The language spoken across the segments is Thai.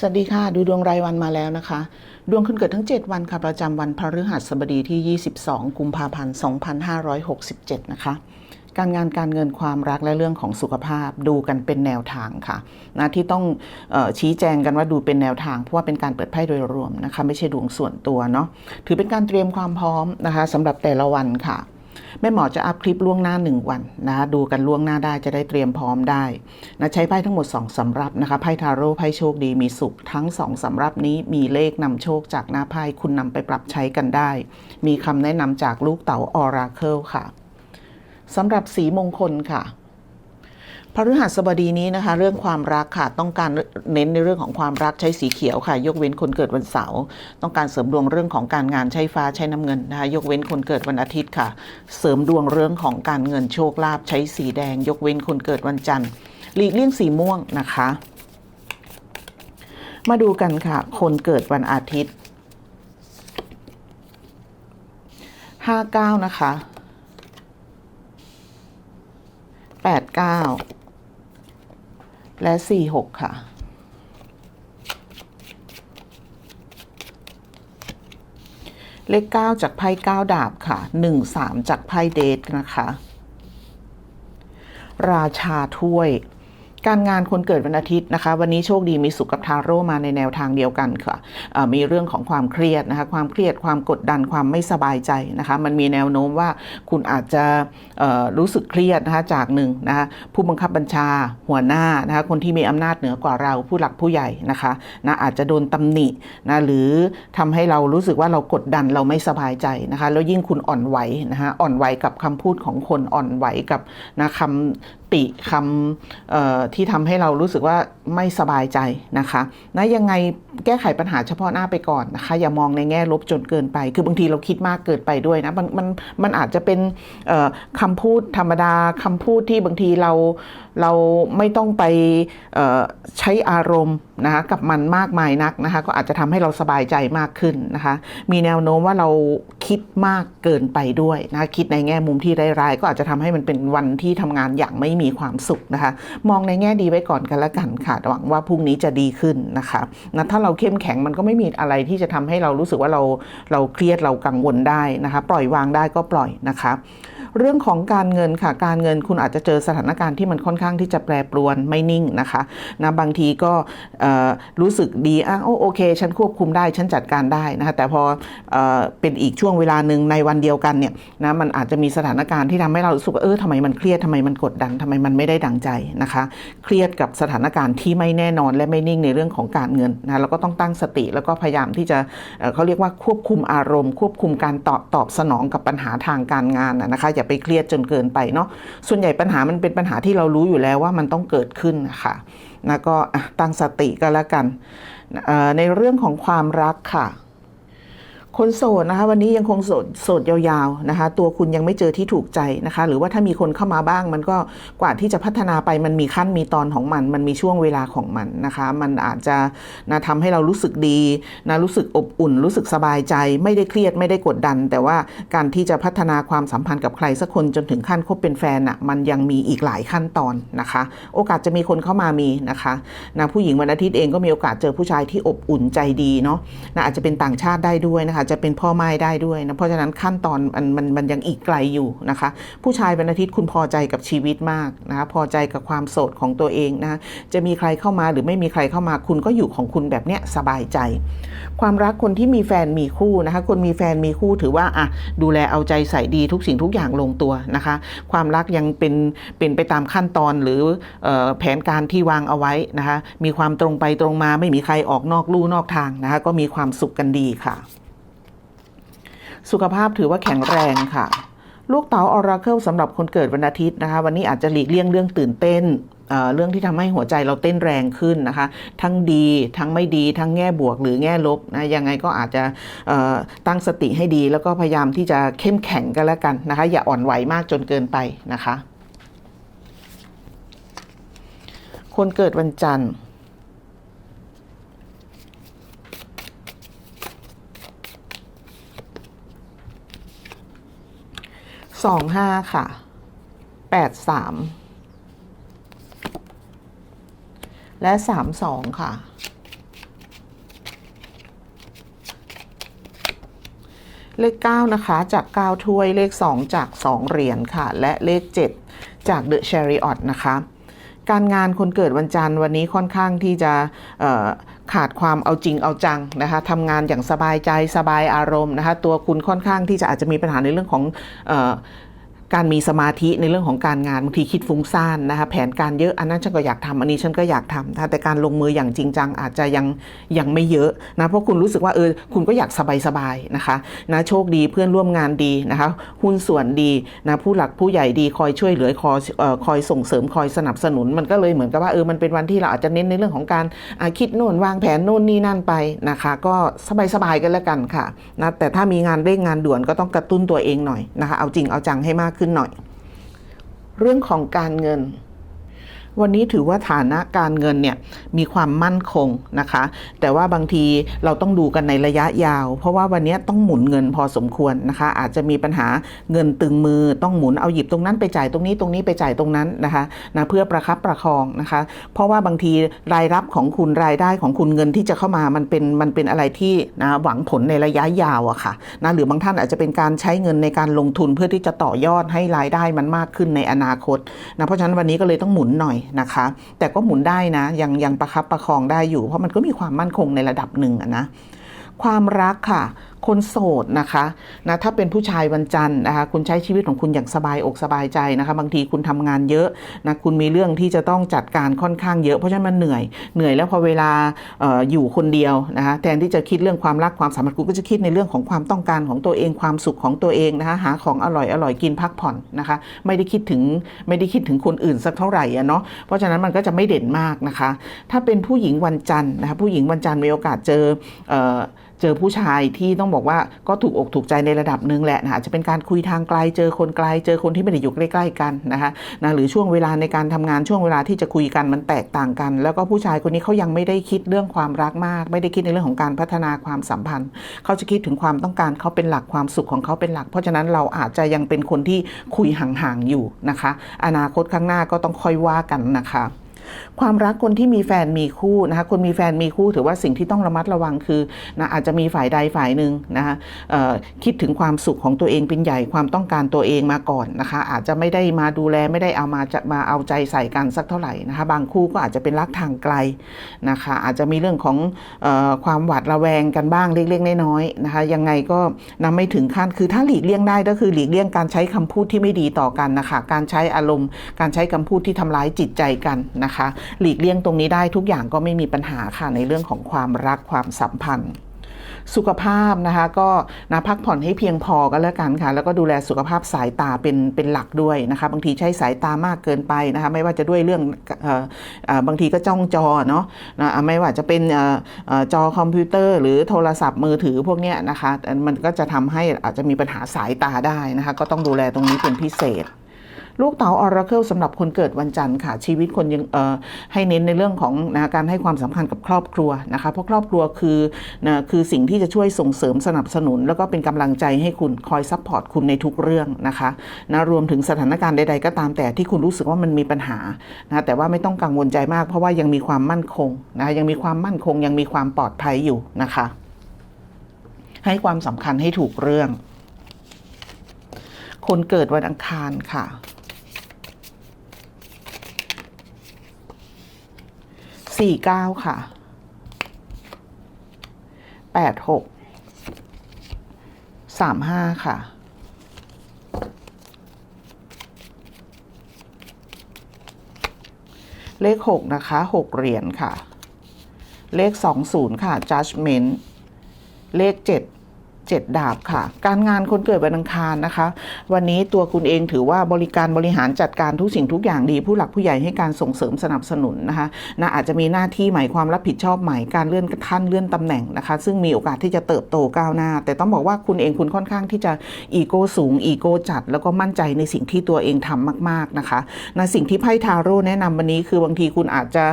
สวัสดีค่ะ ดูดวงรายวันมาแล้วนะคะ ดวงคุณเกิดทั้ง 7 วันค่ะ ประจำวันพฤหัสบดีที่ 22 กุมภาพันธ์ 2567 นะคะ การงานการเงินความรักและเรื่องของสุขภาพดูกันเป็นแนวทางค่ะนะที่ต้องออชี้แจงกันว่าดูเป็นแนวทาง เพราะว่าเป็นการเปิดไพ่โดยรวมนะคะ ไม่ใช่ดวงส่วนตัวเนาะถือเป็นการเตรียมความพร้อมนะคะสำหรับแต่ละวันค่ะ แม่หมอจะอัพคลิปล่วงหน้า 1 วันนะคะดูกันล่วงหน้าได้จะได้เตรียมพร้อมได้นะใช้ไพ่ทั้งหมด 2สำรับนะคะไพ่ทาโร่ไพ่โชคดีมีสุขทั้ง 2สำรับนี้มีเลขนำโชคจากหน้าไพ่คุณนำไปปรับใช้กันได้ มีคำแนะนำจากลูกเต๋าออราเคิลค่ะสำหรับสีมงคลค่ะ พฤหัสบดีนี้นะคะ เรื่องความรักค่ะต้องการเน้นในเรื่องของความรักใช้สีเขียวค่ะ ยกเว้นคนเกิดวันเสาร์ต้องการเสริมดวงเรื่องของการงานใช้ฟ้าใช้น้ำเงินนะคะยกเว้นคนเกิดวันอาทิตย์ค่ะ เสริมดวงเรื่องของการเงินโชคลาภใช้สีแดง ยกเว้นคนเกิดวันจันทร์หลีกเลี่ยงสีม่วงนะคะ มาดูกันค่ะ คนเกิดวันอาทิตย์59นะคะ89 และ 46 ค่ะ เลข 9 จากไพ่9ดาบค่ะ 1 3 จากไพ่เดทนะคะ ราชาถ้วย การงานคนเกิดวันอาทิตย์นะคะ วันนี้โชคดีมีสุขกับทาโร่มาในแนวทางเดียวกันค่ะมีเรื่องของความเครียดนะคะความเครียดความกดดันความไม่สบายใจนะคะ มันมีแนวโน้มว่าคุณอาจจะรู้สึกเครียดนะคะจากหนึ่งนะคะผู้บังคับบัญชาหัวหน้านะคะคนที่มีอำนาจเหนือกว่าเราผู้หลักผู้ใหญ่นะคะนะอาจจะโดนตำหนินะหรือทำให้เรารู้สึกว่าเรากดดันเราไม่สบายใจนะคะ แล้วยิ่งคุณอ่อนไหวนะคะอ่อนไหวกับคำพูดของคนอ่อนไหวกับนะคำติคำที่ทำให้เรารู้สึกว่าไม่สบายใจนะคะนะยังไงแก้ไขปัญหาเฉพาะหน้าไปก่อนนะคะ อย่ามองในแง่ลบจนเกินไป คือบางทีเราคิดมากเกินไปด้วยนะมันมันมันอาจจะเป็นคำพูดธรรมดาคำพูดที่บางทีเรา เราไม่ต้องไปใช้อารมณ์นะคะกับมันมากมายนักนะคะก็อาจจะทำให้เราสบายใจมากขึ้นนะคะมีแนวโน้มว่าเราคิดมากเกินไปด้วยนะคะคิดในแง่มุมที่ร้ายๆก็อาจจะทำให้มันเป็นวันที่ทำงานอย่างไม่มีความสุขนะคะมองในแง่ดีไว้ก่อนกันละกันค่ะหวังว่าพรุ่งนี้จะดีขึ้นนะคะนะถ้าเราเข้มแข็งมันก็ไม่มีอะไรที่จะทำให้เรารู้สึกว่าเราเราเครียดเรากังวลได้นะคะปล่อยวางได้ก็ปล่อยนะคะ เรื่องของการเงินค่ะ การเงินคุณอาจจะเจอสถานการณ์ที่มันค่อนข้างที่จะแปรปรวนไม่นิ่งนะคะนะบางทีก็รู้สึกดีอะโอโอเค ฉันควบคุมได้ฉันจัดการได้นะคะแต่พอเอเป็นอีกช่วงเวลาหนึ่งในวันเดียวกันเนี่ยนะมันอาจจะมีสถานการณ์ที่ทำให้เรารู้สึกว่าเออทำไมมันเครียดทำไมมันกดดันทำไมมันไม่ได้ดังใจนะคะ เครียดกับสถานการณ์ที่ไม่แน่นอนและไม่นิ่งในเรื่องของการเงินนะเราก็ต้องตั้งสติแล้วก็พยายามที่จะเเขาเรียกว่าควบคุมอารมณ์ ควบคุมการตอบตอบสนองกับปัญหาทางการงานนะนะคะอย่าไปเครียดจนเกินไปเนาะส่วนใหญ่ปัญหามันเป็นปัญหาที่เรารู้อยู่แล้วว่ามันต้องเกิดขึ้นนะคะนะก็ตั้งสติก็แล้วกันในเรื่องของความรักค่ะ คนโสดนะคะ วันนี้ยังคงโสดโสดยาวๆนะคะ ตัวคุณยังไม่เจอที่ถูกใจนะคะ หรือว่าถ้ามีคนเข้ามาบ้าง มันก็กว่าที่จะพัฒนาไปมันมีขั้นมีตอนของมัน มันมีช่วงเวลาของมันนะคะ มันอาจจะนะทำให้เรารู้สึกดีนะรู้สึกอบอุ่น รู้สึกสบายใจ ไม่ได้เครียดไม่ได้กดดัน แต่ว่าการที่จะพัฒนาความสัมพันธ์กับใครสักคนจนถึงขั้นคบเป็นแฟนอะมันยังมีอีกหลายขั้นตอนนะคะ โอกาสจะมีคนเข้ามามีนะคะนะผู้หญิงวันอาทิตย์เองก็มีโอกาสเจอผู้ชายที่อบอุ่นใจดีเนาะนะอาจจะเป็นต่างชาติได้ด้วยนะคะจะเป็นพ่อไม้ได้ด้วยนะเพราะฉะนั้นขั้นตอนมันมันมันยังอีกไกลอยู่นะคะ ผู้ชายวันอาทิตย์คุณพอใจกับชีวิตมากนะคะพอใจกับความโสดของตัวเองนะจะมีใครเข้ามาหรือไม่มีใครเข้ามาคุณก็อยู่ของคุณแบบเนี้ยสบายใจ ความรักคนที่มีแฟนมีคู่นะคะ คนมีแฟนมีคู่ถือว่าอะดูแลเอาใจใส่ดีทุกสิ่งทุกอย่างลงตัวนะคะ ความรักยังเป็นเป็นไปตามขั้นตอนหรือออแผนการที่วางเอาไว้นะคะ มีความตรงไปตรงมาไม่มีใครออกนอกลู่นอกทางนะคะ ก็มีความสุขกันดีค่ะ สุขภาพถือว่าแข็งแรงค่ะ ลูกเต๋าออราเคิลสำหรับคนเกิดวันอาทิตย์นะคะ วันนี้อาจจะหลีกเลี่ยงเรื่องตื่นเต้นเเรื่องที่ทำให้หัวใจเราเต้นแรงขึ้นนะคะ ทั้งดีทั้งไม่ดี ทั้งแง่บวกหรือแง่ลบนะยังไงก็อาจจะตั้งสติให้ดี แล้วก็พยายามที่จะเข้มแข็งกันแล้วกันนะคะ อย่าอ่อนไหวมากจนเกินไปนะคะ คนเกิดวันจันทร์ สองห้าค่ะแปดสามและสามสองค่ะ เลขเก้านะคะ จากเก้าถ้วยเลขสองจากสองเหรียญค่ะ และเลขเจ็ดจากเดอะเชริออตนะคะ การงานคนเกิดวันจันทร์วันนี้ค่อนข้างที่จะ ขาดความเอาจริงเอาจังนะคะทำงานอย่างสบายใจสบายอารมณ์นะคะตัวคุณค่อนข้างที่จะอาจจะมีปัญหาในเรื่องของ การมีสมาธิในเรื่องของการงานบางทีคิดฟุ้งซ่านนะคะแผนการเยอะอันนั้นฉันก็อยากทำอันนี้ฉันก็อยากทำนะแต่การลงมืออย่างจริงจังอาจจะยังยังไม่เยอะนะเพราะคุณรู้สึกว่าเออคุณก็อยากสบายๆนะคะนะโชคดีเพื่อนร่วมงานดีนะคะหุ้นส่วนดีนะผู้หลักผู้ใหญ่ดีคอยช่วยเหลือคอยออคอยส่งเสริมคอยสนับสนุน มันก็เลยเหมือนกับว่าเออมันเป็นวันที่เราอาจจะเน้นในเรื่องของการคิดโน่นวางแผนโน่นนี่นั่นไปนะคะ ก็สบายๆกันแล้วกันค่ะนะแต่ถ้ามีงานเร่งงานด่วนก็ต้องกระตุ้นตัวเองหน่อยนะคะเอาจริงเอาจังให้มากขึ้นหน่อย เรื่องของการเงิน วันนี้ถือว่าฐานะการเงินเนี่ยมีความมั่นคงนะคะ แต่ว่าบางทีเราต้องดูกันในระยะยาว เพราะว่าวันนี้ต้องหมุนเงินพอสมควรนะคะ อาจจะมีปัญหาเงินตึงมือต้องหมุนเอาหยิบตรงนั้นไปจ่ายตรงนี้ตรงนี้ไปจ่ายตรงนั้นนะคะนะเพื่อประคับประคองนะคะ เพราะว่าบางทีรายรับของคุณรายได้ของคุณเงินที่จะเข้ามามันเป็นมันเป็นอะไรที่นะหวังผลในระยะยาวอะค่ะนะหรือบางท่านอาจจะเป็นการใช้เงินในการลงทุนเพื่อที่จะต่อยอดให้รายได้มันมากขึ้นในอนาคตนะเพราะฉะนั้นวันนี้ก็เลยต้องหมุนหน่อยนะคะ แต่ก็หมุนได้นะ ยังยังประคับประคองได้อยู่ เพราะมันก็มีความมั่นคงในระดับหนึ่งนะ ความรักค่ะ คนโสดนะคะนะถ้าเป็นผู้ชายวันจันทร์นะคะคุณใช้ชีวิตของคุณอย่างสบายอกสบายใจนะคะ บางทีคุณทำงานเยอะนะคุณมีเรื่องที่จะต้องจัดการค่อนข้างเยอะเพราะฉะนั้นมันเหนื่อยเหนื่อยแล้วพอเวลาอออยู่คนเดียวนะคะแทนที่จะคิดเรื่องความรักความสัมพันธ์คุณก็จะคิดในเรื่องของความต้องการของตัวเองความสุขของตัวเองนะคะหาของอร่อยอร่อยกินพักผ่อนนะคะ ไม่ได้คิดถึงไม่ได้คิดถึงคนอื่นสักเท่าไหร่อะเนาะเพราะฉะนั้นมันก็จะไม่เด่นมากนะคะ ถ้าเป็นผู้หญิงวันจันทร์นะคะผู้หญิงวันจันทร์มีโอกาสเจอเออ เจอผู้ชายที่ต้องบอกว่าก็ถูกอกถูกใจในระดับหนึ่งแหละนะอาจจะเป็นการคุยทางไกลเจอคนไกลเจอคนที่ไม่ได้อยู่ใกล้ๆกันนะคะนะหรือช่วงเวลาในการทำงานช่วงเวลาที่จะคุยกันมันแตกต่างกัน แล้วก็ผู้ชายคนนี้เขายังไม่ได้คิดเรื่องความรักมาก ไม่ได้คิดในเรื่องของการพัฒนาความสัมพันธ์ เขาจะคิดถึงความต้องการเขาเป็นหลักความสุขของเขาเป็นหลัก เพราะฉะนั้นเราอาจจะยังเป็นคนที่คุยห่างๆอยู่นะคะ อนาคตข้างหน้าก็ต้องค่อยว่ากันนะคะ ความรักคนที่มีแฟนมีคู่นะคะคนมีแฟนมีคู่ถือว่าสิ่งที่ต้องระมัดระวังคือนะอาจจะมีฝ่ายใดฝ่ายหนึ่งนะคะคิดถึงความสุขของตัวเองเป็นใหญ่ความต้องการตัวเองมาก่อนนะคะอาจจะไม่ได้มาดูแลไม่ได้เอามาจะมาเอาใจใส่กันสักเท่าไหร่นะคะบางคู่ก็อาจจะเป็นรักทางไกลนะคะอาจจะมีเรื่องของออความหวาดระแวงกันบ้างเล็กๆน้อยๆนะคะยังไงก็นำไม่ถึงขั้นคือถ้าหลีกเลี่ยงได้ก็คือหลีกเลี่ยงการใช้คำพูดที่ไม่ดีต่อกันนะคะการใช้อารมณ์ การใช้คำพูดที่ทำร้ายจิตใจกันนะคะหลีกเลี่ยงตรงนี้ได้ทุกอย่างก็ไม่มีปัญหาค่ะในเรื่องของความรักความสัมพันธ์สุขภาพนะคะก็นะพักผ่อนให้เพียงพอก็แล้วกันค่ะ แล้วก็ดูแลสุขภาพสายตาเป็นเป็นหลักด้วยนะคะบางทีใช้สายตามากเกินไปนะคะไม่ว่าจะด้วยเรื่องออบางทีก็จ้องจอเนาะนะไม่ว่าจะเป็นออจอคอมพิวเตอร์ หรือโทรศัพท์มือถือพวกเนี้ยนะคะมันก็จะทำให้อาจจะมีปัญหาสายตาได้นะคะก็ต้องดูแลตรงนี้เป็นพิเศษ ลูกเต๋าออราเคิลสำหรับคนเกิดวันจันทร์ค่ะ ชีวิตคนยังให้เน้นในเรื่องของนะการให้ความสำคัญกับครอบครัวนะคะเพราะครอบครัวคือนะคือสิ่งที่จะช่วยส่งเสริมสนับสนุน แล้วก็เป็นกำลังใจให้คุณคอยซัพพอร์ตคุณในทุกเรื่องนะคะนะรวมถึงสถานการณ์ใด ๆ ก็ตามแต่ที่คุณรู้สึกว่ามันมีปัญหานะแต่ว่าไม่ต้องกังวลใจมาก เพราะว่ายังมีความมั่นคงนะยังมีความมั่นคง ยังมีความปลอดภัยอยู่นะคะ ให้ความสำคัญให้ถูกเรื่อง คนเกิดวันอังคารค่ะ สี่เก้าค่ะแปดหกสามห้าค่ะเลขหกนะคะหกเหรียญค่ะ เลขสองศูนย์ค่ะ judgment เลขเจ็ดเจ็ดดาบค่ะ การงานคนเกิดวันอังคารนะคะ วันนี้ตัวคุณเองถือว่าบริการบริหารจัดการทุกสิ่งทุกอย่างดี ผู้หลักผู้ใหญ่ให้การส่งเสริมสนับสนุนนะคะนะอาจจะมีหน้าที่ใหม่ความรับผิดชอบใหม่การเลื่อนขั้นเลื่อนตำแหน่งนะคะ ซึ่งมีโอกาสที่จะเติบโตก้าวหน้า แต่ต้องบอกว่าคุณเองคุณค่อนข้างที่จะอีโก้สูงอีโก้จัด แล้วก็มั่นใจในสิ่งที่ตัวเองทำมาก ๆนะคะนะสิ่งที่ไพ่ทาโร่แนะนำวันนี้คือบางทีคุณอาจจะ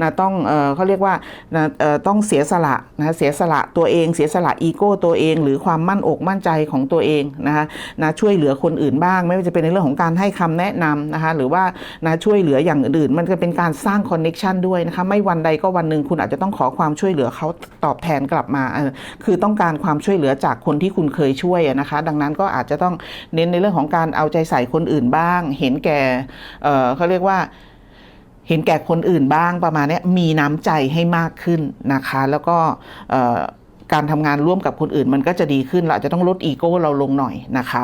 นะต้องเออเขาเรียกว่านะเออต้องเสียสละนะเสียสละตัวเองเสียสละอีโก้ตัวเองหรือความมั่นอกมั่นใจของตัวเองนะคะนะช่วยเหลือคนอื่นบ้าง ไม่ว่าจะเป็นในเรื่องของการให้คำแนะนำนะคะหรือว่านะช่วยเหลืออย่างอื่นๆมันก็เป็นการสร้างคอนเน็ชันด้วยนะคะไม่วันใดก็วันหนึ่งคุณอาจจะต้องขอความช่วยเหลือเขาตอบแทนกลับมา คือต้องการความช่วยเหลือจากคนที่คุณเคยช่วยนะคะ ดังนั้นก็อาจจะต้องเน้นในเรื่องของการเอาใจใส่คนอื่นบ้าง เห็นแก่เออเขาเรียกว่าเห็นแก่คนอื่นบ้างประมาณนี้มีน้ำใจให้มากขึ้นนะคะ แล้วก็ การทำงานร่วมกับคนอื่นมันก็จะดีขึ้นเราจะต้องลดอีโก้เราลงหน่อยนะคะ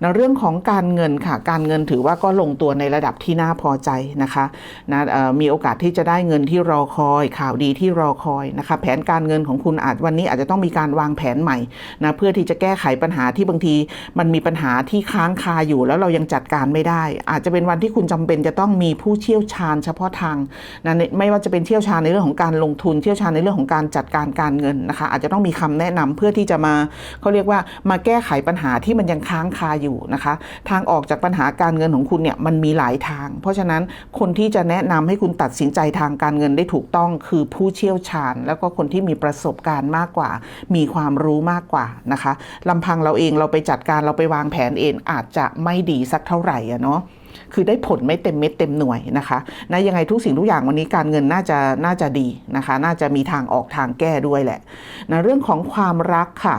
ในเรื่องของการเงินค่ะ การเงินถือว่าก็ลงตัวในระดับที่น่าพอใจนะคะนะมีโอกาสที่จะได้เงินที่รอคอย ข่าวดีที่รอคอยนะคะ แผนการเงินของคุณอาจวันนี้อาจจะต้องมีการวางแผนใหม่นะเพื่อที่จะแก้ไขปัญหาที่บางทีมันมีปัญหาที่ค้างคาอยู่ แล้วเรายังจัดการไม่ได้ อาจจะเป็นวันที่คุณจำเป็นจะต้องมีผู้เชี่ยวชาญเฉพาะทางนะไม่ว่าจะเป็นเชี่ยวชาญในเรื่องของการลงทุนเชี่ยวชาญในเรื่องของการจัดการการเงินนะคะ อาจจะต้องมีคำแนะนำเพื่อที่จะมาเขาเรียกว่ามาแก้ไขปัญหาที่มันยังค้างคาอยู่นะคะ ทางออกจากปัญหาการเงินของคุณเนี่ยมันมีหลายทาง เพราะฉะนั้นคนที่จะแนะนำให้คุณตัดสินใจทางการเงินได้ถูกต้องคือผู้เชี่ยวชาญ แล้วก็คนที่มีประสบการณ์มากกว่า มีความรู้มากกว่านะคะลำพังเราเองเราไปจัดการเราไปวางแผนเองอาจจะไม่ดีสักเท่าไหร่อะเนาะ คือได้ผลไม่เต็มเม็ดเต็มหน่วยนะคะนะยังไงทุกสิ่งทุกอย่างวันนี้การเงินน่าจะน่าจะดีนะคะ น่าจะมีทางออกทางแก้ด้วยแหละนะเรื่องของความรักค่ะ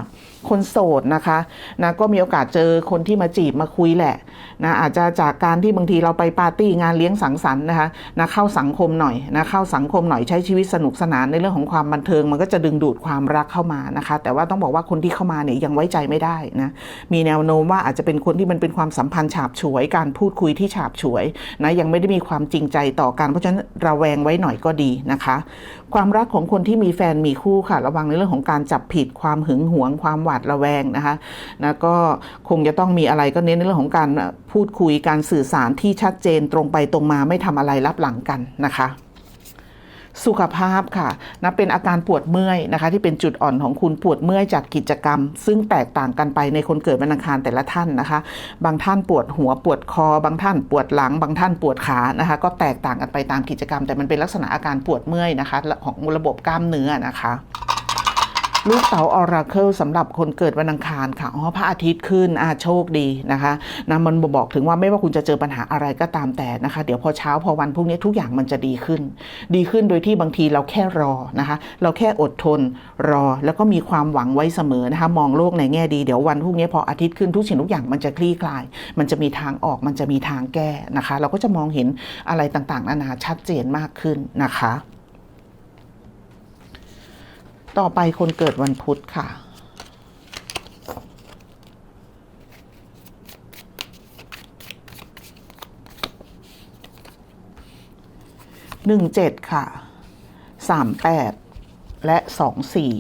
คนโสดนะคะนะก็มีโอกาสเจอคนที่มาจีบมาคุยแหละนะอาจจะจากการที่บางทีเราไปปาร์ตี้งานเลี้ยงสังสรรค์นะคะนะเข้าสังคมหน่อยนะเข้าสังคมหน่อยใช้ชีวิตสนุกสนานในเรื่องของความบันเทิง มันก็จะดึงดูดความรักเข้ามานะคะ แต่ว่าต้องบอกว่าคนที่เข้ามาเนี่ยยังไว้ใจไม่ได้นะมีแนวโน้มว่าอาจจะเป็นคนที่มันเป็นความสัมพันธ์ฉาบฉวย การพูดคุยที่ฉาบฉวยนะยังไม่ได้มีความจริงใจต่อกันเพราะฉะนั้นระแวงไว้หน่อยก็ดีนะคะ ความรักของคนที่มีแฟนมีคู่ค่ะ ระวังในเรื่องของการจับผิดความหึงหวงความหวาดระแวงนะคะนะก็คงจะต้องมีอะไรก็เน้นในเรื่องของการพูดคุยการสื่อสารที่ชัดเจนตรงไปตรงมาไม่ทำอะไรลับหลังกันนะคะสุขภาพค่ะนะเป็นอาการปวดเมื่อยนะคะ ที่เป็นจุดอ่อนของคุณปวดเมื่อยจากกิจกรรม ซึ่งแตกต่างกันไปในคนเกิดวันอังคารแต่ละท่านนะคะ บางท่านปวดหัวปวดคอ บางท่านปวดหลัง บางท่านปวดขานะคะ ก็แตกต่างกันไปตามกิจกรรม แต่มันเป็นลักษณะอาการปวดเมื่อยนะคะ ของระบบกล้ามเนื้อนะคะ ลูกเต๋าออราเคิลสำหรับคนเกิดวันอังคารค่ะอ๋อพระอาทิตย์ขึ้นอาโชคดีนะคะนะมันบอกถึงว่าไม่ว่าคุณจะเจอปัญหาอะไรก็ตามแต่นะคะ เดี๋ยวพอเช้าพอวันพรุ่งนี้ทุกอย่างมันจะดีขึ้น ดีขึ้นโดยที่บางทีเราแค่รอนะคะ เราแค่อดทนรอแล้วก็มีความหวังไว้เสมอนะคะ มองโลกในแง่ดีเดี๋ยววันพรุ่งนี้พออาทิตย์ขึ้นทุกสิ่งทุกอย่างมันจะคลี่คลาย มันจะมีทางออกมันจะมีทางแก้นะคะ เราก็จะมองเห็นอะไรต่างๆนานาชัดเจนมากขึ้นนะคะ ต่อไปคนเกิดวันพุธค่ะ หนึ่งเจ็ดค่ะ สามแปด และสองสี่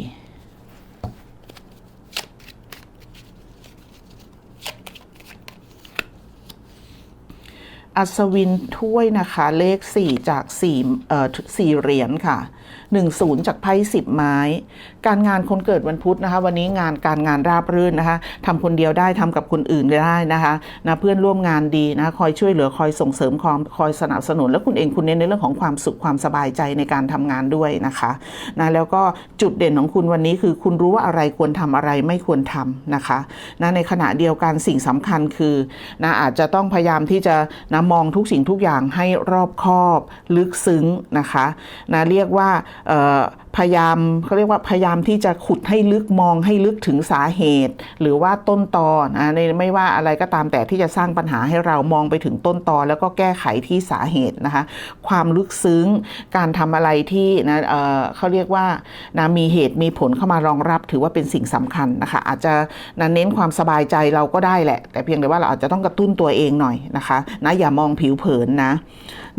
อัศวินถ้วยนะคะ เลข 4 จาก4เอ่อสี่เหรียญค่ะ 10 จากไพ่10 ไม้ การงานคนเกิดวันพุธนะคะ วันนี้งานการงานราบรื่นนะคะทำคนเดียวได้ทำกับคนอื่นได้นะคะนะเพื่อนร่วมงานดีนะคะคอยช่วยเหลือคอยส่งเสริมความคอยสนับสนุน แล้วคุณเองคุณเน้นในเรื่องของความสุขความสบายใจในการทำงานด้วยนะคะนะแล้วก็จุดเด่นของคุณวันนี้คือคุณรู้ว่าอะไรควรทำอะไรไม่ควรทำนะคะนะในขณะเดียวกันสิ่งสำคัญคือนะอาจจะต้องพยายามที่จะนะมองทุกสิ่งทุกอย่างให้รอบคอบ ลึกซึ้งนะคะนะเรียกว่า พยายามเขาเรียกว่าพยายามที่จะขุดให้ลึกมองให้ลึกถึงสาเหตุ หรือว่าต้นตอนะในไม่ว่าอะไรก็ตามแต่ที่จะสร้างปัญหาให้เรามองไปถึงต้นตอแล้วก็แก้ไขที่สาเหตุนะคะ ความลึกซึ้งการทำอะไรที่นะเออเขาเรียกว่านะมีเหตุมีผลเข้ามารองรับ ถือว่าเป็นสิ่งสำคัญนะคะ อาจจะนะเน้นความสบายใจเราก็ได้แหละ แต่เพียงแต่ว่าเราอาจจะต้องกระตุ้นตัวเองหน่อยนะคะนะอย่ามองผิวเผินนะ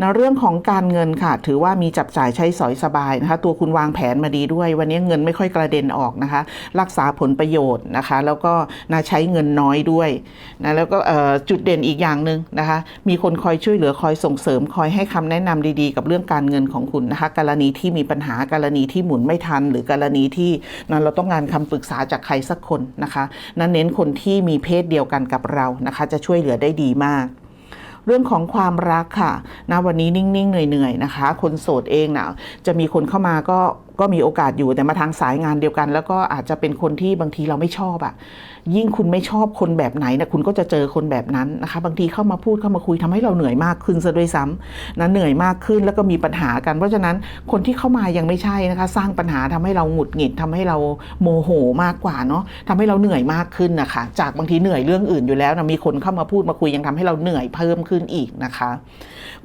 นะเรื่องของการเงินค่ะ ถือว่ามีจับจ่ายใช้สอยสบายนะคะ ตัวคุณวางแผนมาดีด้วย วันนี้เงินไม่ค่อยกระเด็นออกนะคะ รักษาผลประโยชน์นะคะ แล้วก็นะใช้เงินน้อยด้วยนะแล้วก็จุดเด่นอีกอย่างหนึ่งนะคะ มีคนคอยช่วยเหลือคอยส่งเสริมคอยให้คำแนะนำดีๆ กับเรื่องการเงินของคุณนะคะกรณีที่มีปัญหากรณีที่หมุนไม่ทัน หรือกรณีที่นะเราต้องการคำปรึกษาจากใครสักคนนะคะนั่นเน้นคนที่มีเพศเดียวกันกับเรานะคะ จะช่วยเหลือได้ดีมากเรื่องของความรักค่ะนะวันนี้นิ่ง ๆ เหนื่อย ๆ นะคะ คนโสดเองนะจะมีคนเข้ามาก็ ก็มีโอกาสอยู่แต่มาทางสายงานเดียวกัน แล้วก็อาจจะเป็นคนที่บางทีเราไม่ชอบอะ ยิ่งคุณไม่ชอบคนแบบไหนนะคุณก็จะเจอคนแบบนั้นนะคะ บางทีเข้ามาพูดเข้ามาคุยทำให้เราเหนื่อยมากขึ้นซะด้วยซ้ำนะเหนื่อยมากขึ้นแล้วก็มีปัญหากัน เพราะฉะนั้นคนที่เข้ามายังไม่ใช่นะคะ สร้างปัญหาทำให้เราหงุดหงิดทำให้เราโมโหมากกว่าเนาะทำให้เราเหนื่อยมากขึ้นนะคะ จากบางทีเหนื่อยเรื่องอื่นอยู่แล้วนะมีคนเข้ามาพูดมาคุยยังทำให้เราเหนื่อยเพิ่มขึ้นอีกนะคะ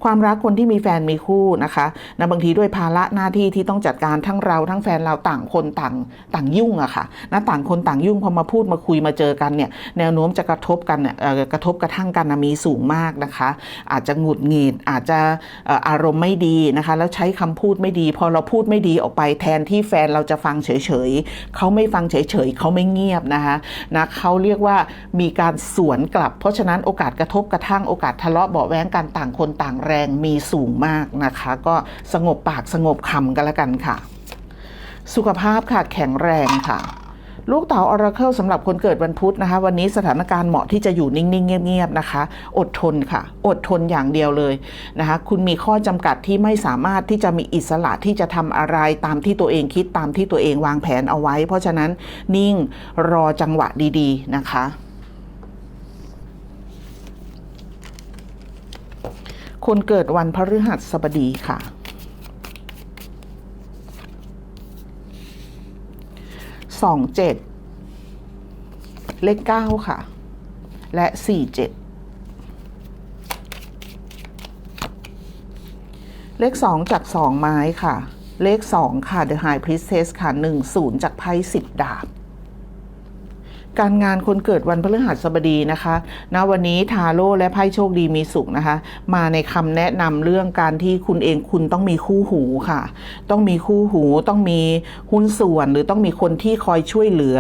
ความรักคนที่มีแฟนมีคู่นะคะนะบางทีด้วยภาระหน้าที่ที่ต้องจัดการทั้งเราทั้งแฟนเราต่างคนต่างต่างยุ่งอะค่ะนะต่างคนต่างยุ่งพอมาพูดมาคุยมาเจอกันเนี่ยแนวโน้มจะกระทบกันเนี่ยกระทบกระทั่งกันมีสูงมากนะคะ อาจจะหงุดหงิดอาจจะอารมณ์ไม่ดีนะคะ แล้วใช้คำพูดไม่ดี พอเราพูดไม่ดีออกไปแทนที่แฟนเราจะฟังเฉยๆเขาไม่ฟังเฉยๆเขาไม่เงียบนะคะนะเขาเรียกว่ามีการสวนกลับ เพราะฉะนั้นโอกาสกระทบกระทั่งโอกาสทะเลาะเบาแว้งกันต่างคนต่างแรงมีสูงมากนะคะ ก็สงบปากสงบคำกันแล้วกันค่ะ สุขภาพค่ะแข็งแรงค่ะ ลูกเต๋าออราเคิลสำหรับคนเกิดวันพุธนะคะ วันนี้สถานการณ์เหมาะที่จะอยู่นิ่ง ๆ เงียบ ๆ นะคะ อดทนค่ะ อดทนอย่างเดียวเลยนะคะ คุณมีข้อจำกัดที่ไม่สามารถที่จะมีอิสระที่จะทำอะไรตามที่ตัวเองคิดตามที่ตัวเองวางแผนเอาไว้ เพราะฉะนั้นนิ่งรอจังหวะดี ๆ นะคะคนเกิดวันพฤหัสบดีค่ะ สองเจ็ดเลขเก้าค่ะ และสี่เจ็ดเลขสองจากสองไม้ค่ะ เลขสองค่ะ The High Priestess ค่ะหนึ่งศูนย์จากไพ่สิบดาบ การงานคนเกิดวันพฤหัสบดีนะคะณวันนี้ทาโร่และไพ่โชคดีมีสุขนะคะ มาในคำแนะนำเรื่องการที่คุณเองคุณต้องมีคู่หูค่ะ ต้องมีคู่หูต้องมีหุ้นส่วนหรือต้องมีคนที่คอยช่วยเหลือ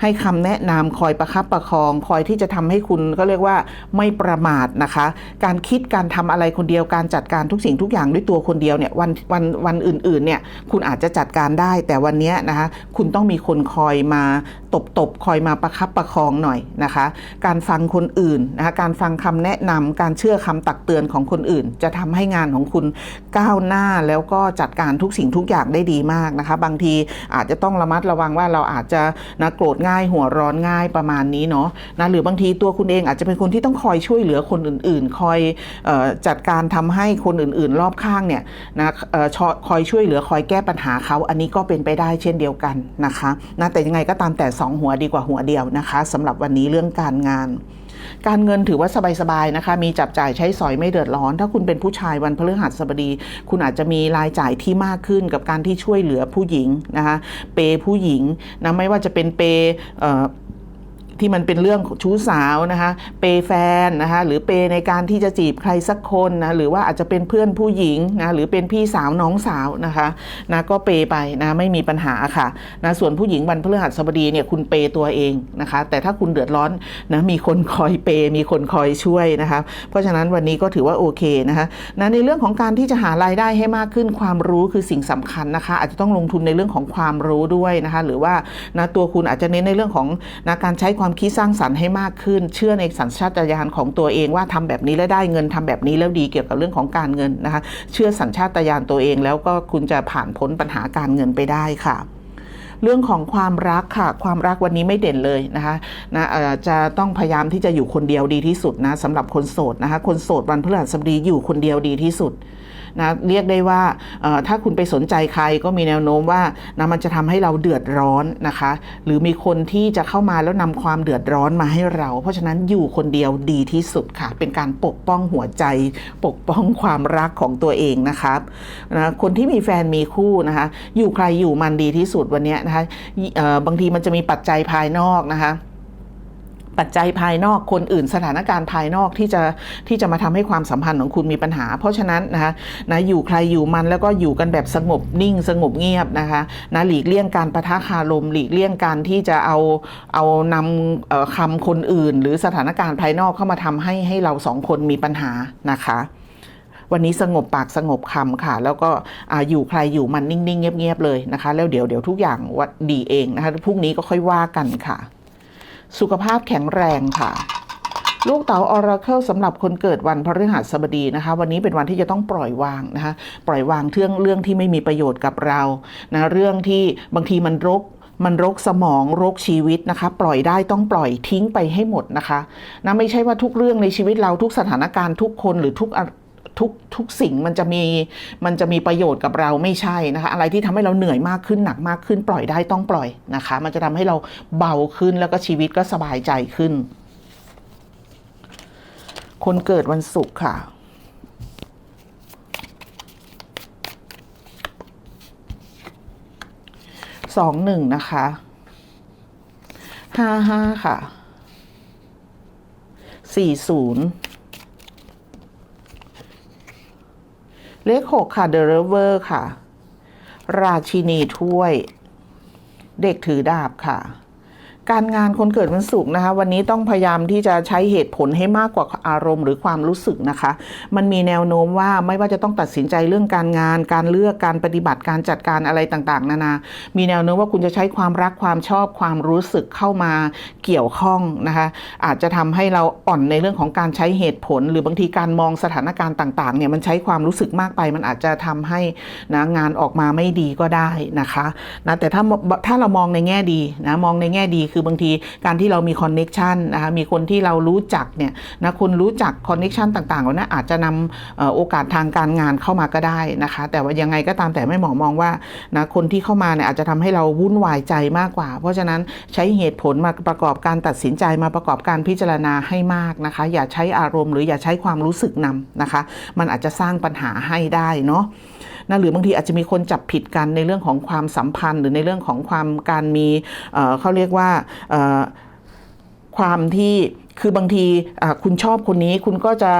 ให้คำแนะนำคอยประคับประคอง คอยที่จะทำให้คุณก็เรียกว่าไม่ประมาทนะคะ การคิดการทำอะไรคนเดียวการจัดการทุกสิ่งทุกอย่างด้วยตัวคนเดียวเนี่ยวันวันวันอื่นๆเนี่ยคุณอาจจะจัดการได้ แต่วันนี้นะคะคุณต้องมีคนคอยมา ตบตบๆคอยมาประคับประคองหน่อยนะคะ การฟังคนอื่นนะคะการฟังคำแนะนำการเชื่อคำตักเตือนของคนอื่น จะทำให้งานของคุณก้าวหน้าแล้วก็จัดการทุกสิ่งทุกอย่างได้ดีมากนะคะ บางทีอาจจะต้องระมัดระวังว่าเราอาจจะนะโกรธง่ายหัวร้อนง่ายประมาณนี้เนาะนะหรือบางทีตัวคุณเองอาจจะเป็นคนที่ต้องคอยช่วยเหลือคนอื่น ๆ คอยออจัดการทำให้คนอื่น ๆ รอบข้างเนี่ยนะคอยช่วยเหลือคอยแก้ปัญหาเขาอันนี้ก็เป็นไปได้เช่นเดียวกันนะคะนะแต่ยังไงก็ตามแต่สองหัวดีกว่าหัวเดียวนะคะสำหรับวันนี้เรื่องการงาน การเงินถือว่าสบายๆนะคะ มีจับจ่ายใช้สอยไม่เดือดร้อน ถ้าคุณเป็นผู้ชายวันพฤหัสบดี คุณอาจจะมีรายจ่ายที่มากขึ้นกับการที่ช่วยเหลือผู้หญิงนะคะเปย์ผู้หญิงนะไม่ว่าจะเป็นเปย์ ที่มันเป็นเรื่องชู้สาวนะคะเปยแฟนนะคะหรือเปยในการที่จะจีบใครสักคนนะหรือว่าอาจจะเป็นเพื่อนผู้หญิงนะหรือเป็นพี่สาวน้องสาวนะคะนะก็เปยไปนะไม่มีปัญหาค่ะนะส่วนผู้หญิงวันพฤหัสบดีเนี่ยคุณเปยตัวเองนะคะ แต่ถ้าคุณเดือดร้อนนะมีคนคอยเปยมีคนคอยช่วยนะคะเพราะฉะนั้นวันนี้ก็ถือว่าโอเคนะคะนะในเรื่องของการที่จะหารายได้ให้มากขึ้นความรู้คือสิ่งสำคัญนะคะ อาจจะต้องลงทุนในเรื่องของความรู้ด้วยนะคะหรือว่านะตัวคุณอาจจะเน้นในเรื่องของนะการใช้ความคิดสร้างสรรค์ให้มากขึ้น เชื่อในสัญชาตญาณของตัวเองว่าทำแบบนี้แล้วได้เงินทำแบบนี้แล้วดีเกี่ยวกับเรื่องของการเงินนะคะ เชื่อสัญชาตญาณตัวเองแล้วก็คุณจะผ่านพ้นปัญหาการเงินไปได้ค่ะเรื่องของความรักค่ะ ความรักวันนี้ไม่เด่นเลยนะคะนะจะต้องพยายามที่จะอยู่คนเดียวดีที่สุดนะสำหรับคนโสดนะคะ คนโสดวันพฤหัสบดีอยู่คนเดียวดีที่สุด นะเรียกได้ว่าถ้าคุณไปสนใจใครก็มีแนวโน้มว่านะมันจะทำให้เราเดือดร้อนนะคะ หรือมีคนที่จะเข้ามาแล้วนำความเดือดร้อนมาให้เรา เพราะฉะนั้นอยู่คนเดียวดีที่สุดค่ะ เป็นการปกป้องหัวใจ ปกป้องความรักของตัวเองนะครับนะคนที่มีแฟนมีคู่นะคะ อยู่ใครอยู่มันดีที่สุดวันนี้นะคะบางทีมันจะมีปัจจัยภายนอกนะคะ ปัจจัยภายนอกคนอื่นสถานการณ์ภายนอกที่จะที่จะมาทำให้ความสัมพันธ์ของคุณมีปัญหา เพราะฉะนั้นนะคะนะอยู่ใครอยู่มันแล้วก็อยู่กันแบบสงบนิ่งสงบเงียบนะคะนะหลีกเลี่ยงการประทะคารม หลีกเลี่ยงการที่จะเอาเอานำเอ่อคำคนอื่น หรือสถานการณ์ภายนอกเข้ามาทำให้ให้เราสองคนมีปัญหานะคะวันนี้สงบปากสงบคำค่ะ แล้วก็ออยู่ใครอยู่มันนิ่งๆ เงียบๆเลยนะคะ แล้วเดี๋ยวเดี๋ยวทุกอย่างวัดดีเองนะคะพรุ่งนี้ก็ค่อยว่ากันค่ะ สุขภาพแข็งแรงค่ะ ลูกเต๋าออราเคิลสำหรับคนเกิดวันพฤหัสบดีนะคะ วันนี้เป็นวันที่จะต้องปล่อยวางนะคะ ปล่อยวางเรื่องเรื่องที่ไม่มีประโยชน์กับเรานะเรื่องที่บางทีมันรกมันรกสมองรกชีวิตนะคะ ปล่อยได้ต้องปล่อยทิ้งไปให้หมดนะคะนะไม่ใช่ว่าทุกเรื่องในชีวิตเราทุกสถานการณ์ทุกคนหรือทุก ทุกทุกสิ่งมันจะมีมันจะมีประโยชน์กับเราไม่ใช่นะคะ อะไรที่ทำให้เราเหนื่อยมากขึ้นหนักมากขึ้นปล่อยได้ต้องปล่อยนะคะ มันจะทำให้เราเบาขึ้นแล้วก็ชีวิตก็สบายใจขึ้น คนเกิดวันศุกร์ค่ะสองหนึ่งนะคะห้าห้าค่ะสี่ศูนย์ เลขหกค่ะ The River ค่ะ ราชินีถ้วย เด็กถือดาบค่ะ การงานคนเกิดวันศุกร์นะคะ วันนี้ต้องพยายามที่จะใช้เหตุผลให้มากกว่าอารมณ์หรือความรู้สึกนะคะ มันมีแนวโน้มว่าไม่ว่าจะต้องตัดสินใจเรื่องการงาน การเลือกการปฏิบัติการจัดการอะไรต่างๆ นานา มีแนวโน้มว่าคุณจะใช้ความรักความชอบความรู้สึกเข้ามาเกี่ยวข้องนะคะ อาจจะทำให้เราอ่อนในเรื่องของการใช้เหตุผล หรือบางทีการมองสถานการณ์ต่างๆเนี่ยมันใช้ความรู้สึกมากไป มันอาจจะทำให้นะงานออกมาไม่ดีก็ได้นะคะนะแต่ถ้าถ้าเรามองในแง่ดีนะมองในแง่ดีคือบางทีการที่เรามีคอนเน็ชันนะคะมีคนที่เรารู้จักเนี่ยนะคนรู้จักคอนเน็ชันต่างๆเหล่านั้นอาจจะนำโอกาสทางการงานเข้ามาก็ได้นะคะ แต่ว่ายังไงก็ตามแต่ไม่หมอมองว่านะคนที่เข้ามาเนี่ยอาจจะทำให้เราวุ่นวายใจมากกว่า เพราะฉะนั้นใช้เหตุผลมาประกอบการตัดสินใจมาประกอบการพิจารณาให้มากนะคะ อย่าใช้อารมณ์หรืออย่าใช้ความรู้สึกนำนะคะ มันอาจจะสร้างปัญหาให้ได้เนาะ นะหรือบางทีอาจจะมีคนจับผิดกันในเรื่องของความสัมพันธ์ หรือในเรื่องของความการมีเเขาเรียกว่าความที่ คือบางทีคุณชอบคนนี้คุณก็จะ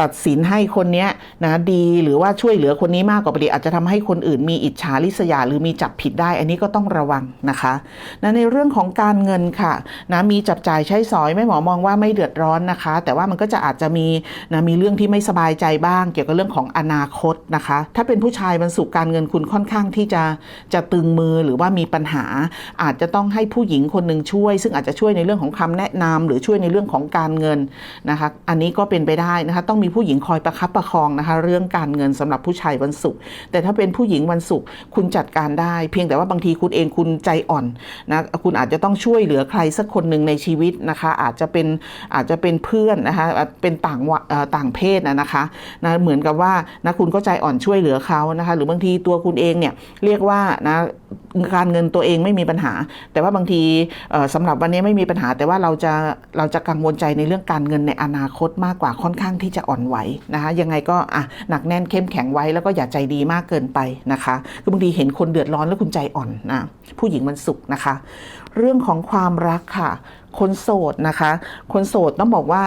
ตัดสินให้คนนี้นะดีหรือว่าช่วยเหลือคนนี้มากกว่าปกติอาจจะทำให้คนอื่นมีอิจฉาริษยาหรือมีจับผิดได้ อันนี้ก็ต้องระวังนะคะนะในเรื่องของการเงินค่ะนะมีจับจ่ายใช้สอยไม่หมอมองว่าไม่เดือดร้อนนะคะ แต่ว่ามันก็จะอาจจะมีนะมีเรื่องที่ไม่สบายใจบ้าง เกี่ยวกับเรื่องของอนาคตนะคะ ถ้าเป็นผู้ชายบรรสุการเงินคุณค่อนข้างที่จะจะตึงมือหรือว่ามีปัญหา อาจจะต้องให้ผู้หญิงคนหนึ่งช่วย ซึ่งอาจจะช่วยในเรื่องของคำแนะนำหรือช่วยในเรื่องของการเงินนะคะ อันนี้ก็เป็นไปได้นะคะ ต้องมีผู้หญิงคอยประคับประคองนะคะ เรื่องการเงินสำหรับผู้ชายวันศุกร์แต่ถ้าเป็นผู้หญิงวันศุกร์คุณจัดการได้ เพียงแต่ว่าบางทีคุณเองคุณใจอ่อนนะคุณอาจจะต้องช่วยเหลือใครสักคนหนึ่งในชีวิตนะคะ อาจจะเป็นอาจจะเป็นเพื่อนนะคะเป็นต่างวะเอ่อต่างเพศนะนะคะนะเหมือนกับว่านะคุณก็ใจอ่อนช่วยเหลือเขานะคะ หรือบางทีตัวคุณเองเนี่ยเรียกว่านะการเงินตัวเองไม่มีปัญหา แต่ว่าบางทีเอ่อสำหรับวันนี้ไม่มีปัญหา แต่ว่าเราจะเราจะกังวลใจในเรื่องการเงินในอนาคตมากกว่าค่อนข้างที่จะอ่อนไหวนะคะยังไงก็อะหนักแน่นเข้มแข็งไว้แล้วก็อย่าใจดีมากเกินไปนะคะคือบางทีเห็นคนเดือดร้อนแล้วคุณใจอ่อนนะผู้หญิงมันสุขนะคะ เรื่องของความรักค่ะ คนโสดนะคะ คนโสดต้องบอกว่า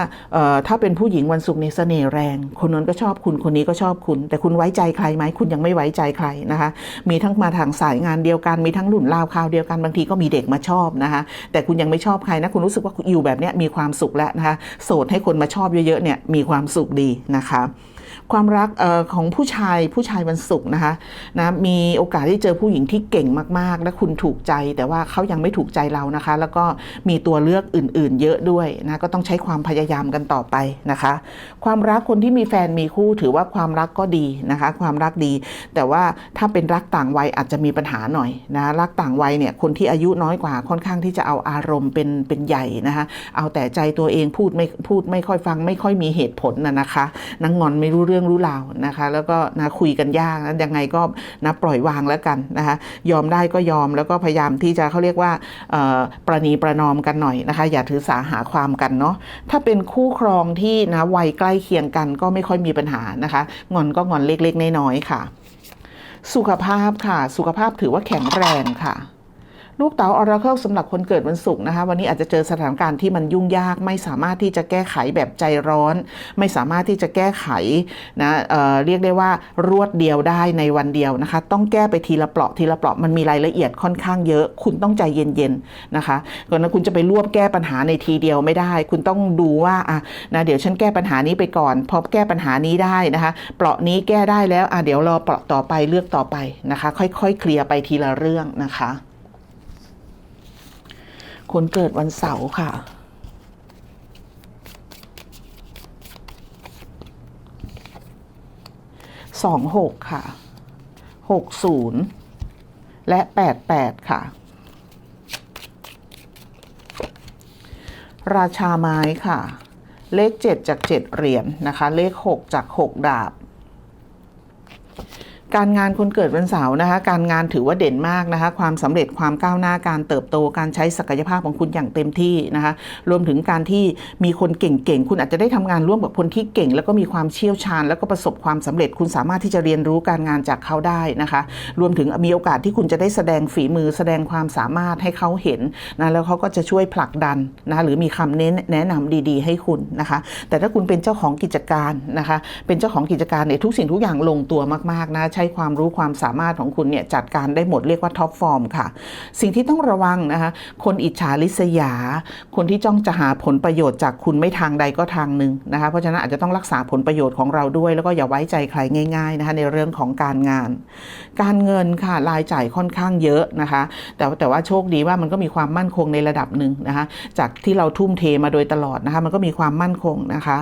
ถ้าเป็นผู้หญิงวันศุกร์ในเสน่ห์แรง คนนั้นก็ชอบคุณคนนี้ก็ชอบคุณ แต่คุณไว้ใจใครไหมคุณยังไม่ไว้ใจใครนะคะ มีทั้งมาทางสายงานเดียวกันมีทั้งหลุ่นลาวคราวเดียวกันบางทีก็มีเด็กมาชอบนะคะ แต่คุณยังไม่ชอบใครนะคุณรู้สึกว่าอยู่แบบเนี้ยมีความสุขแล้วนะคะโสดให้คนมาชอบเยอะๆเนี่ยมีความสุขดีนะคะ ความรักออของผู้ชายผู้ชายวันศุกร์นะคะนะมีโอกาสที่เจอผู้หญิงที่เก่งมากๆ และคุณถูกใจ แต่ว่าเขายังไม่ถูกใจเรานะคะ แล้วก็มีตัวเลือกอื่น ๆ เยอะด้วยนะก็ต้องใช้ความพยายามกันต่อไปนะคะ ความรักคนที่มีแฟนมีคู่ถือว่าความรักก็ดีนะคะ ความรักดี แต่ว่าถ้าเป็นรักต่างวัยอาจจะมีปัญหาหน่อยนะรักต่างวัยเนี่ยคนที่อายุน้อยกว่าค่อนข้างที่จะเอาอารมณ์เป็นเป็นใหญ่นะคะเอาแต่ใจตัวเองพูดไม่พูดไม่ค่อยฟัง ไม่ค่อยมีเหตุผลนะนะคะนางงอนไม่รูู้้เรื่องรู้ราวนะคะ แล้วก็นะคุยกันยากนะยังไงก็นะปล่อยวางแล้วกันนะคะยอมได้ก็ยอมแล้วก็พยายามที่จะเขาเรียกว่าประนีประนอมกันหน่อยนะคะ อย่าถือสาหาความกันเนาะถ้าเป็นคู่ครองที่นะวัยใกล้เคียงกันก็ไม่ค่อยมีปัญหานะคะงอนก็งอนเล็กๆน้อยๆค่ะ สุขภาพค่ะ สุขภาพถือว่าแข็งแรงค่ะ ลูกเต๋าออราเคิลสำหรับคนเกิดวันศุกร์นะคะ วันนี้อาจจะเจอสถานการณ์ที่มันยุ่งยากไม่สามารถที่จะแก้ไขแบบใจร้อน ไม่สามารถที่จะแก้ไขนะเเรียกได้ว่ารวดเดียวได้ในวันเดียวนะคะ ต้องแก้ไปทีละเปราะทีละเปราะมันมีรายละเอียดค่อนข้างเยอะ คุณต้องใจเย็นๆนะคะก่อนนะคุณจะไปรวบแก้ปัญหาในทีเดียวไม่ได้ คุณต้องดูว่าอะนะเดี๋ยวฉันแก้ปัญหานี้ไปก่อนพอแก้ปัญหานี้ได้นะคะเปราะนี้แก้ได้แล้วอะเดี๋ยวรอเปราะต่อไปเลือกต่อไปนะคะ ค่อยๆเคลียร์ไปทีละเรื่องนะคะ คนเกิดวันเสาร์ค่ะ สองหกค่ะ หกศูนย์และแปดแปดค่ะ ราชาไม้ค่ะ เลขเจ็ดจากเจ็ดเหรียญนะคะ เลขหกจากหกดาบ การงานคนเกิดวันเสาร์นะคะ การงานถือว่าเด่นมากนะคะ ความสำเร็จความก้าวหน้าการเติบโตการใช้ศักยภาพของคุณอย่างเต็มที่นะคะ รวมถึงการที่มีคนเก่งๆ คุณอาจจะได้ทำงานร่วมกับคนที่เก่ง แล้วก็มีความเชี่ยวชาญ แล้วก็ประสบความสำเร็จ คุณสามารถที่จะเรียนรู้การงานจากเขาได้นะคะ รวมถึงมีโอกาสที่คุณจะได้แสดงฝีมือแสดงความสามารถให้เขาเห็นนะแล้วเขาก็จะช่วยผลักดันนะหรือมีคำเน้นแนะนำดี ๆ ให้คุณนะคะ แต่ถ้าคุณเป็นเจ้าของกิจการนะคะ เป็นเจ้าของกิจการเนี่ยทุกสิ่งทุกอย่างลงตัวมากๆนะใช้ความรู้ความสามารถของคุณเนี่ยจัดการได้หมดเรียกว่าท็อปฟอร์มค่ะ สิ่งที่ต้องระวังนะคะคนอิจฉาริษยา คนที่จ้องจะหาผลประโยชน์จากคุณไม่ทางใดก็ทางหนึ่งนะคะเพราะฉะนั้นอาจจะต้องรักษาผลประโยชน์ของเราด้วยแล้วก็อย่าไว้ใจใครง่ายๆนะคะในเรื่องของการงาน การเงินค่ะรายจ่ายค่อนข้างเยอะนะคะ แต่แต่ว่าโชคดีว่ามันก็มีความมั่นคงในระดับหนึ่งนะคะจากที่เราทุ่มเทมาโดยตลอดนะคะมันก็มีความมั่นคงนะคะ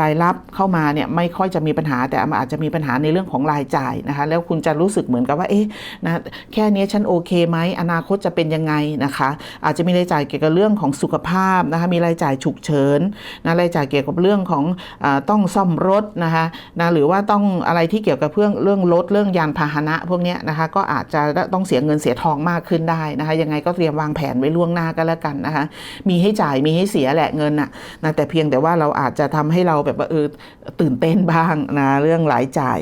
รายรับเข้ามาเนี่ยไม่ค่อยจะมีปัญหาแต่อาจจะมีปัญหาในเรื่องของรายจ่ายนะคะแล้วคุณจะรู้สึกเหมือนกับว่าเอ๊ะนะแค่นี้ฉันโอเคไหมอนาคตจะเป็นยังไงนะคะ อาจจะมีรายจ่ายเกี่ยวกับเรื่องของสุขภาพนะคะมีรายจ่ายฉุกเฉินนะรายจ่ายเกี่ยวกับเรื่องของอต้องซ่อมรถนะคะนะหรือว่าต้องอะไรที่เกี่ยวกับเรื่องเรื่องรถเรื่องยานพาหนะพวกนี้นะคะก็อาจจะต้องเสียเงินเสียทองมากขึ้นได้นะคะยังไงก็เตรียมวางแผนไว้ล่วงหน้าก็แล้วกันนะคะมีให้จ่ายมีให้เสียแหละเงินน่ะนะแต่เพียงแต่ว่าเราอาจจะทำให้เราแบบว่าเออตื่นเต้นบ้างนะเรื่องหลายจ่าย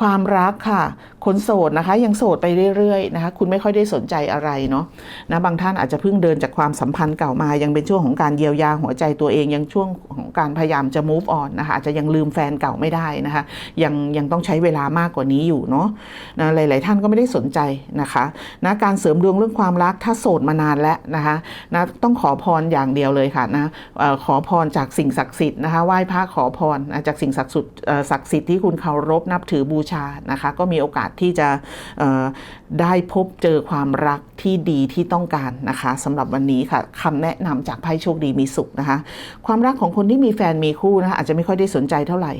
ความรักค่ะ คนโสดนะคะ ยังโสดไปเรื่อยๆนะคะคุณไม่ค่อยได้สนใจอะไรเนาะนะบางท่านอาจจะเพิ่งเดินจากความสัมพันธ์เก่ามา ยังเป็นช่วงของการเยียวยาหัวใจตัวเองยังช่วงของการพยายามจะ move on นะคะอาจจะยังลืมแฟนเก่าไม่ได้นะคะยังยังต้องใช้เวลามากกว่านี้อยู่เนาะนะหลาย ๆ ท่านก็ไม่ได้สนใจนะคะนะการเสริมดวงเรื่องความรักถ้าโสดมานานแล้วนะคะนะต้องขอพรอย่างเดียวเลยค่ะนะขอพรจากสิ่งศักดิ์สิทธิ์นะคะไหว้พระขอพรนะจากสิ่งศักดิ์สิทธิ์ศักดิ์สิทธิ์ที่คุณเคารพนับถือบูชานะคะก็มีโอกาสที่จะได้พบเจอความรักที่ดีที่ต้องการนะคะสำหรับวันนี้ค่ะคำแนะนำจากไพ่โชคดีมีสุขนะคะ ความรักของคนที่มีแฟนมีคู่นะคะอาจจะไม่ค่อยได้สนใจเท่าไหร่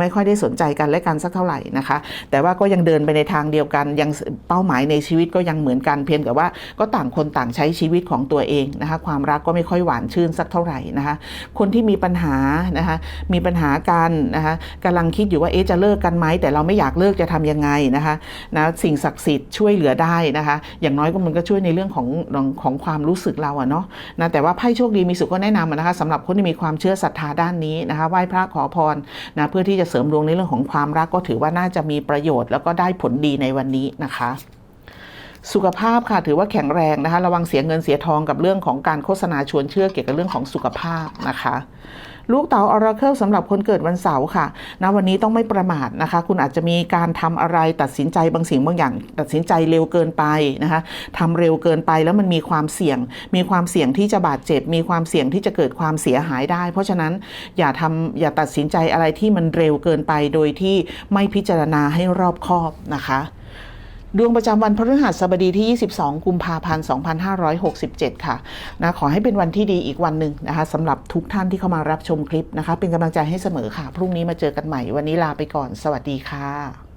ไม่ค่อยได้สนใจกันและกันสักเท่าไหร่นะคะ แต่ว่าก็ยังเดินไปในทางเดียวกันยังเป้าหมายในชีวิตก็ยังเหมือนกันเพียงแต่ว่าก็ต่างคนต่างใช้ชีวิตของตัวเองนะคะ ความรักก็ไม่ค่อยหวานชื่นสักเท่าไหร่นะคะ คนที่มีปัญหานะคะมีปัญหากันนะคะกำลังคิดอยู่ว่าเอ๊ะจะเลิกกันไหมแต่เราไม่อยากเลิกจะทำยังไงนะคะนะสิ่งศักดิ์สิทธิ์ช่วยเหลือได้นะคะ อย่างน้อยก็มันก็ช่วยในเรื่องของของของความรู้สึกเราอะเนาะนะแต่ว่าไพ่โชคดีมีสุขก็แนะนำนะคะสำหรับคนที่มีความเชื่อศรัทธาด้านนี้นะคะไหว้พระขอพรนะเพื่อที่จะเสริมดวงในเรื่องของความรักก็ถือว่าน่าจะมีประโยชน์ แล้วก็ได้ผลดีในวันนี้นะคะสุขภาพค่ะถือว่าแข็งแรงนะคะ ระวังเสียเงินเสียทองกับเรื่องของการโฆษณาชวนเชื่อเกี่ยวกับเรื่องของสุขภาพนะคะ ลูกเต๋าออราเคิลสำหรับคนเกิดวันเสาร์ค่ะนะวันนี้ต้องไม่ประมาทนะคะ คุณอาจจะมีการทำอะไรตัดสินใจบางสิ่งบางอย่าง ตัดสินใจเร็วเกินไปนะคะทำเร็วเกินไปแล้วมันมีความเสี่ยง มีความเสี่ยงที่จะบาดเจ็บ มีความเสี่ยงที่จะเกิดความเสียหายได้ เพราะฉะนั้นอย่าทำอย่าตัดสินใจอะไรที่มันเร็วเกินไปโดยที่ไม่พิจารณาให้รอบคอบนะคะ ดวงประจำวันพฤหัสบดีที่ 22 กุมภาพันธ์ 2567 ค่ะนะขอให้เป็นวันที่ดีอีกวันหนึ่งนะคะสำหรับทุกท่านที่เข้ามารับชมคลิปนะคะ เป็นกำลังใจให้เสมอค่ะ พรุ่งนี้มาเจอกันใหม่ วันนี้ลาไปก่อน สวัสดีค่ะ